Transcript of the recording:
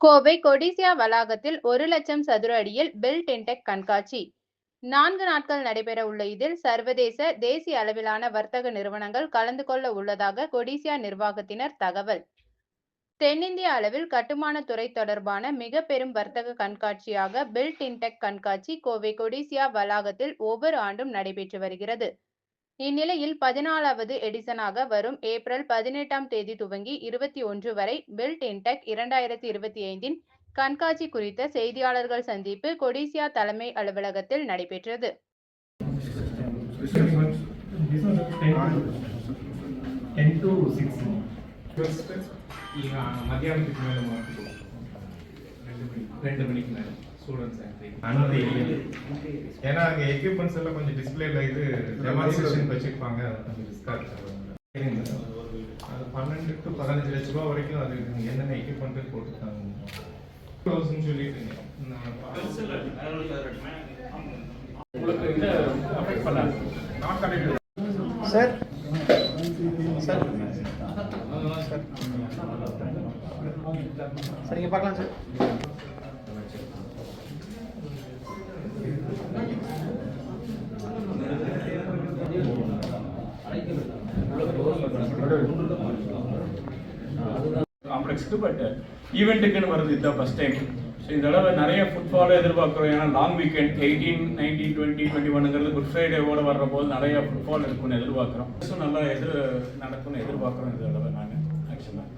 கோவை கொடிசியா வளாகத்தில் ஒரு லட்சம் சதுர அடியில் பில்ட் இன்டெக் கண்காட்சி. நான்கு நாட்கள் நடைபெற உள்ள இதில் சர்வதேச தேசிய அளவிலான வர்த்தக நிறுவனங்கள் கலந்து கொள்ள உள்ளதாக கொடிசியா நிர்வாகத்தினர் தகவல். தென்னிந்திய அளவில் கட்டுமான துறை தொடர்பான மிக பெரும் வர்த்தக கண்காட்சியாக பில்ட் இன்டெக் கண்காட்சி கோவை கொடிசியா வளாகத்தில் ஒவ்வொரு ஆண்டும் நடைபெற்று வருகிறது. இந்நிலையில் பதினாலாவது எடிசனாக வரும் ஏப்ரல் பதினெட்டாம் தேதி துவங்கி இருபத்தி ஒன்று வரை பில்ட் இன்டெக் இரண்டாயிரத்தி இருபத்தி ஐந்தின் கண்காட்சி குறித்த செய்தியாளர்கள் சந்திப்பு கொடிசியா தலைமை அலுவலகத்தில் நடைபெற்றது. ரெண்டு மணிக்கு மேலே. ஸ்டூடெண்ட்ஸ் இல்லை. ஏன்னா அங்க எக்யூப்மெண்ட்ஸ் எல்லாம் கொஞ்சம் டிஸ்பிளேல இது டெமான்ஸ்ட்ரேஷன் வச்சிருப்பாங்க. அது கொஞ்சம் ரிஸ்கா இருக்கு அது பன்னெண்டு டு பதினஞ்சு லட்ச ரூபா வரைக்கும் அது என்னென்ன எக்யூப்மெண்ட் போட்டுருக்காங்க தௌசண்ட் சொல்லிட்டு நான் உங்களுக்கு இந்த அஃபெக்ட் பண்ணாது not connected sir. Sir. Sir இங்கே பார்க்கலாம் சார். காம்ப்ளெக்ஸ்க்கு பட் ஈவெண்ட்டுக்குன்னு uh, வருது இதுதான் ஃபஸ்ட் டைம் ஸோ இந்த தடவை நிறைய ஃபுட்பாலை எதிர்பார்க்குறோம். ஏன்னா long weekend eighteen nineteen twenty twenty ஒன்னுங்கிறது good ஃப்ரைடேவோட வர்ற போது நிறைய ஃபுட்பால் இருக்கும்னு எதிர்பார்க்குறோம். ஸோ நல்லா எதிர் நடக்கும்னு எதிர்பார்க்குறோம் இந்த தடவை நாங்கள் ஆக்சுவலாக